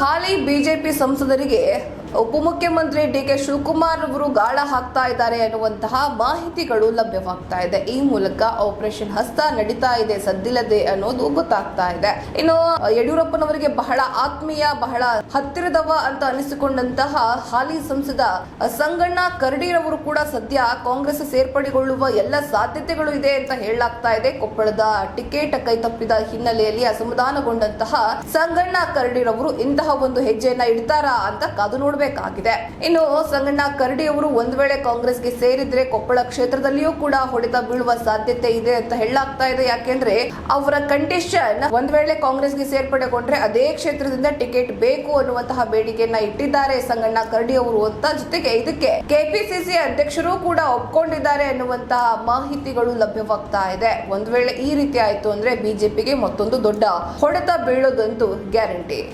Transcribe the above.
ಹಾಲಿ BJP ಸಂಸದರಿಗೆ ಉಪಮುಖ್ಯಮಂತ್ರಿ D K Shivakumar ಅವರು ಗಾಳ ಹಾಕ್ತಾ ಇದ್ದಾರೆ ಅನ್ನುವಂತಹ ಮಾಹಿತಿಗಳು ಲಭ್ಯವಾಗ್ತಾ ಇದೆ. ಈ ಮೂಲಕ ಆಪರೇಷನ್ ಹಸ್ತ ನಡೀತಾ ಇದೆ, ಸದ್ದಿಲ್ಲದೆ ಅನ್ನೋದು ಗೊತ್ತಾಗ್ತಾ ಇದೆ. ಇನ್ನು, ಯಡಿಯೂರಪ್ಪನವರಿಗೆ ಬಹಳ ಆತ್ಮೀಯ, ಬಹಳ ಹತ್ತಿರದವ ಅಂತ ಅನಿಸಿಕೊಂಡಂತಹ ಹಾಲಿ ಸಂಸದ ಸಂಗಣ್ಣ ಕರಡಿರವರು ಕೂಡ ಸದ್ಯ ಕಾಂಗ್ರೆಸ್ ಸೇರ್ಪಡೆಗೊಳ್ಳುವ ಎಲ್ಲ ಸಾಧ್ಯತೆಗಳು ಇದೆ ಅಂತ ಹೇಳಲಾಗ್ತಾ ಇದೆ. ಕೊಪ್ಪಳದ ಟಿಕೆಟ್ ಕೈ ತಪ್ಪಿದ ಹಿನ್ನೆಲೆಯಲ್ಲಿ ಅಸಮಾಧಾನಗೊಂಡಂತಹ ಸಂಗಣ್ಣ ಕರಡಿರವರು ಇಂತಹ ಒಂದು ಹೆಜ್ಜೆಯನ್ನ ಇಡ್ತಾರಾ ಅಂತ ಕಾದು ನೋಡಬೇಕಾಗಿದೆ. ಇನ್ನು ಸಂಗಣ್ಣ ಕರಡಿ ಅವರು ಒಂದ್ ವೇಳೆ ಕಾಂಗ್ರೆಸ್ಗೆ ಸೇರಿದ್ರೆ ಕೊಪ್ಪಳ ಕ್ಷೇತ್ರದಲ್ಲಿಯೂ ಕೂಡ ಹೊಡೆತ ಬೀಳುವ ಸಾಧ್ಯತೆ ಇದೆ ಅಂತ ಹೇಳಲಾಗ್ತಾ ಇದೆ. ಯಾಕೆಂದ್ರೆ ಅವರ ಕಂಡೀಷನ್ ಒಂದ್ ವೇಳೆ ಕಾಂಗ್ರೆಸ್ಗೆ ಸೇರ್ಪಡೆಗೊಂಡ್ರೆ ಅದೇ ಕ್ಷೇತ್ರದಿಂದ ಟಿಕೆಟ್ ಬೇಕು ಅನ್ನುವಂತಹ ಬೇಡಿಕೆಯನ್ನ ಇಟ್ಟಿದ್ದಾರೆ ಸಂಗಣ್ಣ ಕರಡಿ ಅವರು ಅಂತ. ಜೊತೆಗೆ ಇದಕ್ಕೆ ಕೆಪಿಸಿಸಿ ಅಧ್ಯಕ್ಷರು ಕೂಡ ಒಪ್ಕೊಂಡಿದ್ದಾರೆ ಅನ್ನುವಂತಹ ಮಾಹಿತಿಗಳು ಲಭ್ಯವಾಗ್ತಾ ಇದೆ. ಒಂದ್ ವೇಳೆ ಈ ರೀತಿ ಆಯ್ತು ಅಂದ್ರೆ ಬಿಜೆಪಿಗೆ ಮತ್ತೊಂದು ದೊಡ್ಡ ಹೊಡೆತ ಬೀಳೋದಂತೂ ಗ್ಯಾರಂಟಿ.